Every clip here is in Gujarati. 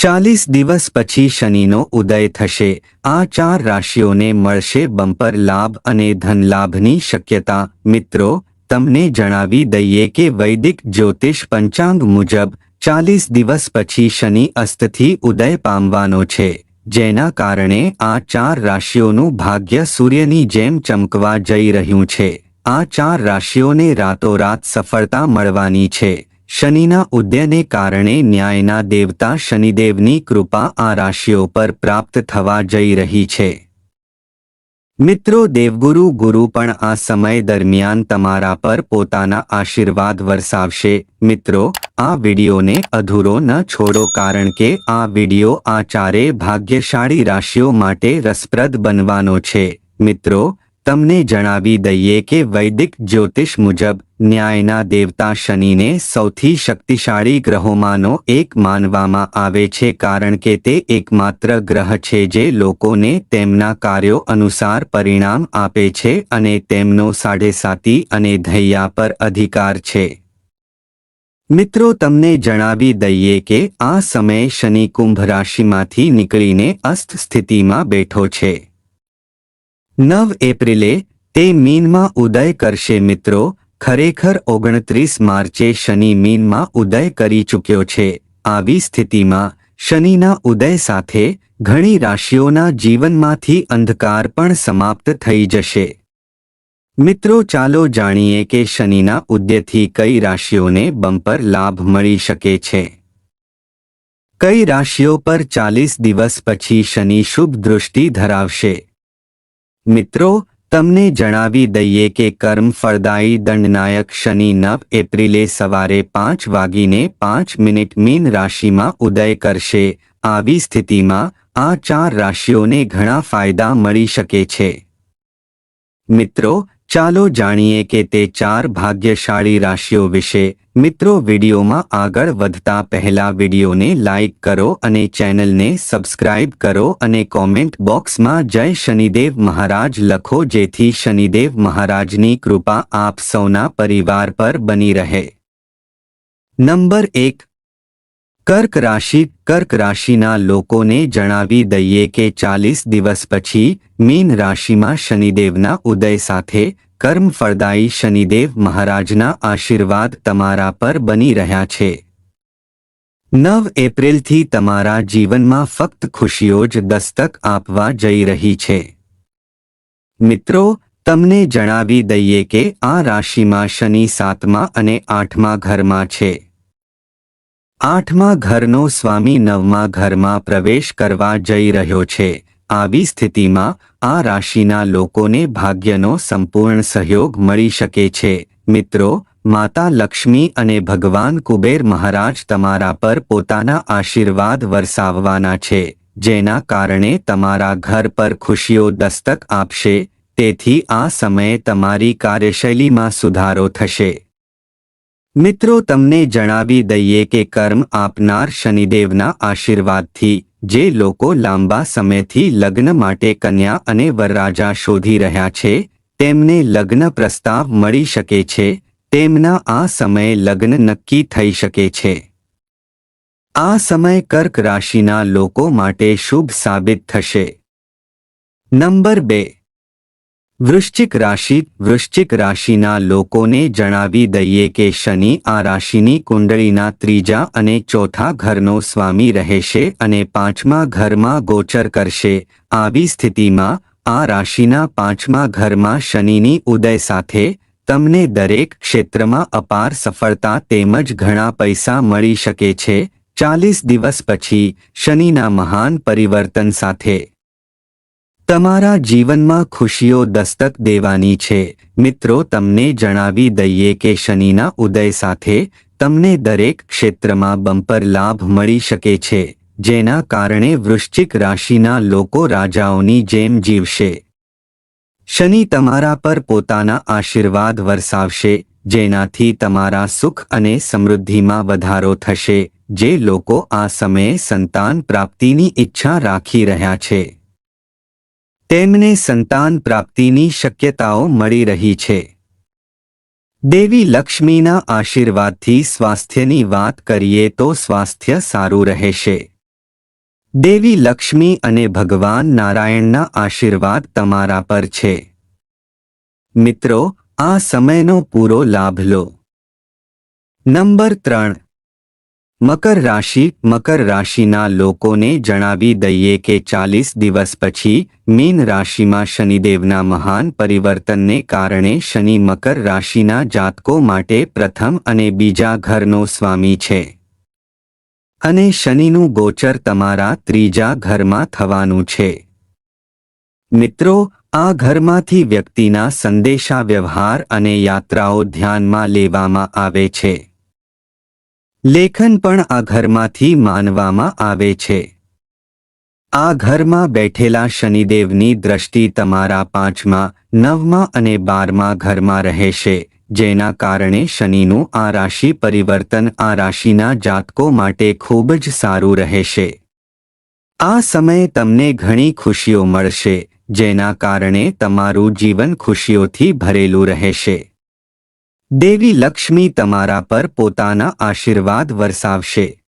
ચાલીસ દિવસ પછી શનિનો ઉદય થશે. આ ચાર રાશિઓને મળશે બમ્પર લાભ અને ધનલાભની શક્યતા. મિત્રો, તમને જણાવી દઈએ કે વૈદિક જ્યોતિષ પંચાંગ મુજબ ચાલીસ દિવસ પછી શનિ અસ્તથી ઉદય પામવાનો છે. જેના કારણે આ ચાર રાશિઓનું ભાગ્ય સૂર્યની જેમ ચમકવા જઈ રહ્યું છે. આ ચાર રાશિઓને રાતોરાત સફળતા મળવાની છે. શનિના ઉદયને કારણે ન્યાયના દેવતા શનિદેવની કૃપા આ રાશિઓ પર પ્રાપ્ત થવા જઈ રહી છે. મિત્રો, દેવગુરુ ગુરુ પણ આ સમય દરમિયાન તમારા પર પોતાના આશીર્વાદ વરસાવશે. મિત્રો, આ વિડિયોને અધૂરો ન છોડો કારણ કે આ વિડિયો આ ચારે ભાગ્યશાળી રાશિઓ માટે રસપ્રદ બનવાનો છે. મિત્રો તમને જણાવી દઈએ કે વૈદિક જ્યોતિષ મુજબ, ન્યાયના દેવતા શનિને સૌથી શક્તિશાળી ગ્રહોમાંનો એક માનવામાં આવે છે કારણ કે તે એકમાત્ર ગ્રહ છે જે લોકોને તેમના કાર્યો અનુસાર પરિણામ આપે છે અને તેમનો સાડેસાતી અને ધૈયા પર અધિકાર છે. મિત્રો તમને જણાવી દઈએ કે આ સમયે શનિ કુંભ રાશિમાંથી નીકળીને અસ્ત સ્થિતિમાં બેઠો છે. નવ એપ્રિલે તે મીનમાં ઉદય કરશે મિત્રો. ખરેખર ઓગણત્રીસ માર્ચે શનિ મીનમાં ઉદય કરી ચૂક્યો છે. આવી સ્થિતિમાં શનિના ઉદય સાથે ઘણી રાશિઓના જીવનમાંથી અંધકાર પણ સમાપ્ત થઈ જશે. મિત્રો ચાલો જાણીએ કે શનિના ઉદયથી કઈ રાશિઓને બમ્પર લાભ મળી શકે છે. કઈ રાશિઓ પર ચાલીસ દિવસ પછી શનિ શુભ દૃષ્ટિ ધરાવશે? મિત્રો, તમને જણાવી દઈએ કે કર્મ ફળદાયી દંડનાયક શનિ નવ એપ્રિલે સવારે પાંચ વાગીને પાંચ મિનિટ મીન રાશિમાં ઉદય કરશે. આવી સ્થિતિમાં આ ચાર રાશિઓને ઘણા ફાયદા મળી શકે છે. મિત્રો ચાલો જાણીએ કે તે ચાર ભાગ્યશાળી રાશિઓ વિશે. મિત્રો, વિડીયોમાં આગળ વધતા પહેલા વિડીયોને લાઇક કરો અને ચેનલને સબસ્ક્રાઇબ કરો અને કોમેન્ટ બોક્સમાં જય શનિદેવ મહારાજ લખો જેથી શનિદેવ મહારાજની કૃપા આપ સૌના પરિવાર પર બની રહે. નંબર એક. કર્ક રાશિ. કર્ક રાશિના લોકોને જણાવી દઈએ કે ચાલીસ દિવસ પછી મીન રાશિમાં શનિદેવના ઉદય સાથે કર્મ ફળદાયી શનિદેવ મહારાજના આશીર્વાદ તમારા પર બની રહ્યા છે. નવ એપ્રિલથી તમારા જીવનમાં ફક્ત ખુશીઓ જ દસ્તક આપવા જઈ રહી છે. મિત્રો, તમને જણાવી દઈએ કે આ રાશિમાં શનિ સાતમા અને આઠમા ઘરમાં છે. આઠમા ઘરનો સ્વામી નવમા ઘરમાં પ્રવેશ કરવા જઈ રહ્યો છે. આવી સ્થિતિમાં આ રાશિના લોકોને ભાગ્યનો સંપૂર્ણ સહયોગ મળી શકે છે. મિત્રો, માતા લક્ષ્મી અને ભગવાન કુબેર મહારાજ તમારા પર પોતાના આશીર્વાદ વરસાવવાના છે, જેના કારણે તમારા ઘર પર ખુશીઓ દસ્તક આપશે, તેથી આ સમયે તમારી કાર્યશૈલીમાં સુધારો થશે. મિત્રો, તમને જણાવી દઈએ કે કર્મ આપનાર શનિદેવના આશીર્વાદથી જે લોકો લાંબા સમયથી લગ્ન માટે કન્યા અને વરરાજા શોધી રહ્યા છે, તેમને લગ્ન પ્રસ્તાવ મળી શકે છે, તેમના આ સમયે લગ્ન નક્કી થઈ શકે છે. આ સમય કર્ક રાશિના લોકો માટે શુભ સાબિત થશે. નંબર બે વૃશ્ચિક રાશિ, વૃશ્ચિક રાશિના લોકોને જણાવી દઈએ કે શનિ આ રાશિની કુંડળીના ત્રીજા અને ચોથા ઘરનો સ્વામી રહેશે અને પાંચમા ઘરમાં ગોચર કરશે. આવી સ્થિતિમાં આ રાશિના પાંચમા ઘરમાં શનિની ઉદય સાથે તમને દરેક ક્ષેત્રમાં અપાર સફળતા તેમજ ઘણા પૈસા મળી શકે છે. ચાલીસ દિવસ પછી શનિના મહાન પરિવર્તન સાથે તમારા જીવનમાં ખુશીઓ દસ્તક દેવાની છે. મિત્રો, તમને જણાવી દઈએ કે શનિના ઉદય સાથે તમને દરેક ક્ષેત્રમાં બમ્પર લાભ મળી શકે છે, જેના કારણે વૃશ્ચિક રાશિના લોકો રાજાઓની જેમ જીવશે. શનિ તમારા પર પોતાના આશીર્વાદ વરસાવશે, જેનાથી તમારા સુખ અને સમૃદ્ધિમાં વધારો થશે, જે લોકો આ સમયે સંતાન પ્રાપ્તિની ઈચ્છા રાખી રહ્યા છે. તેમને સંતાન પ્રાપ્તિની શક્યતાઓ મળી રહી છે. દેવી લક્ષ્મીના આશીર્વાદથી સ્વાસ્થ્યની વાત કરીએ તો સ્વાસ્થ્ય સારું રહેશે. દેવી લક્ષ્મી અને ભગવાન નારાયણના આશીર્વાદ તમારા પર છે. મિત્રો, આ સમયનો પૂરો લાભ લો. નંબર ત્રણ મકર રાશિ, મકર રાશિના લોકોને જણાવી દઈએ કે ચાલીસ દિવસ પછી મીન રાશિમાં શનિદેવના મહાન પરિવર્તનને કારણે શનિ મકર રાશિના જાતકો માટે પ્રથમ અને બીજા ઘરનો સ્વામી છે. અને શનિનું ગોચર તમારા ત્રીજા ઘરમાં થવાનું છે. મિત્રો, આ ઘરમાંથી વ્યક્તિના સંદેશા વ્યવહાર અને યાત્રાઓ ધ્યાનમાં લેવામાં આવે છે. લેખન પણ આ ઘરમાંથી માનવામાં આવે છે. આ ઘરમાં બેઠેલા શનિદેવની દ્રષ્ટિ તમારા પાંચમા, નવમા અને બારમા ઘરમાં રહેશે, જેના કારણે શનિનું આ રાશિ પરિવર્તન આ રાશિના જાતકો માટે ખૂબ જ સારું રહેશે. આ સમયે તમને ઘણી ખુશીઓ મળશે, જેના કારણે તમારું જીવન ખુશીઓથી ભરેલું રહેશે. દેવી લક્ષ્મી તમારા પર પોતાના આશીર્વાદ વરસાવશે.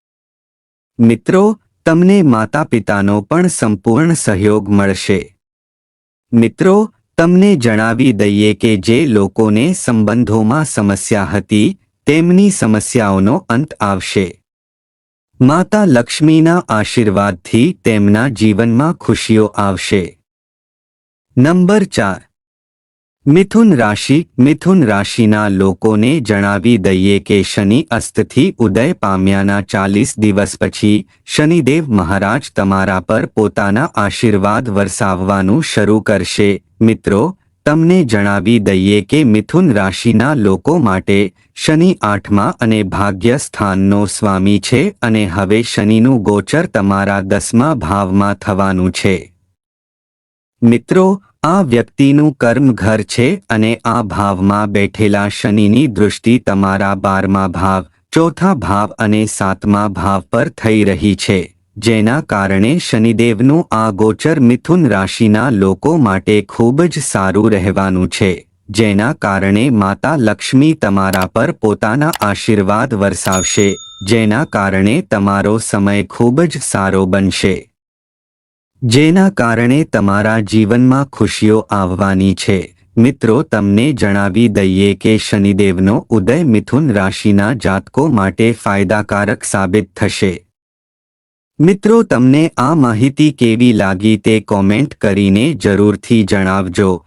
મિત્રો, તમને માતા પિતાનો પણ સંપૂર્ણ સહયોગ મળશે. મિત્રો, તમને જણાવી દઈએ કે જે લોકોને સંબંધોમાં સમસ્યા હતી, તેમની સમસ્યાઓનો અંત આવશે. માતા લક્ષ્મીના આશીર્વાદથી તેમના જીવનમાં ખુશીઓ આવશે. નંબર ચાર. મિથુન રાશિ, મિથુન રાશિના લોકોને જણાવી દઈએ કે શનિ અસ્તથી ઉદય પામ્યાના ચાલીસ દિવસ પછી શનિદેવ મહારાજ તમારા પર પોતાના આશીર્વાદ વરસાવવાનું શરૂ કરશે. મિત્રો, તમને જણાવી દઈએ કે મિથુન રાશિના લોકો માટે શનિ આઠમા અને ભાગ્ય સ્થાનનો સ્વામી છે અને હવે શનિનું ગોચર તમારા દસમા ભાવમાં થવાનું છે. મિત્રો આ વ્યક્તિનું કર્મ ઘર છે અને આ ભાવમાં બેઠેલા શનિની દૃષ્ટિ તમારા બારમા ભાવ, ચોથા ભાવ અને સાતમા ભાવ પર થઈ રહી છે, જેના કારણે શનિદેવનું આ ગોચર મિથુન રાશિના લોકો માટે ખૂબ જ સારું રહેવાનું છે, જેના કારણે માતા લક્ષ્મી તમારા પર પોતાના આશીર્વાદ વરસાવશે, જેના કારણે તમારો સમય ખૂબ જ સારો બનશે. જેના કારણે તમારા જીવનમાં ખુશીઓ આવવાની છે. મિત્રો, તમને જણાવી દઈએ કે શનિદેવનો ઉદય મિથુન રાશિના જાતકો માટે ફાયદાકારક સાબિત થશે. મિત્રો, તમને આ માહિતી કેવી લાગી તે કોમેન્ટ કરીને જરૂરથી જણાવજો.